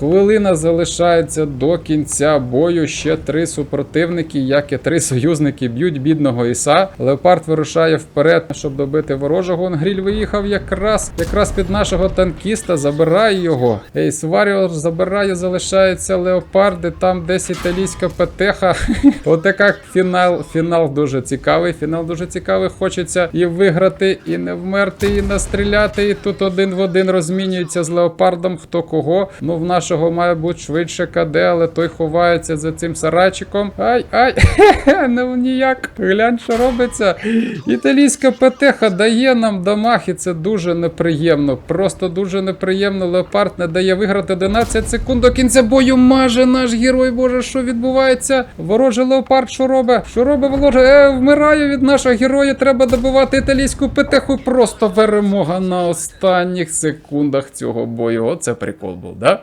Хвилина залишається до кінця бою. Ще три супротивники, як і три союзники б'ють бідного Іса. Леопард вирушає вперед, щоб добити ворожого. Онгріль виїхав якраз якраз під нашого танкіста. Забирає його. Ейс Варіор забирає, залишаються леопарди. Там десь італійська петеха. Отака фінал. Фінал дуже цікавий. Фінал дуже цікавий. Хочеться і виграти, і не вмерти, і настріляти. І тут один в один розмінюється з леопардом. Хто кого. Ну, в нашого має бути швидше КД, але той ховається за цим сарайчиком. Ай, ай, ну ніяк. Глянь, що робиться. Італійська петеха дає нам дамаг, і це дуже неприємно. Просто дуже неприємно. Леопард не дає виграти 11 секунд до кінця бою. Маже наш герой. Боже, що відбувається? Ворожий леопард, що робить? Що робить ворожий? Е, вмирає від нашого героя. Треба добивати італійську петеху. Просто перемога на останніх секундах цього бою. Оце прикол був, да?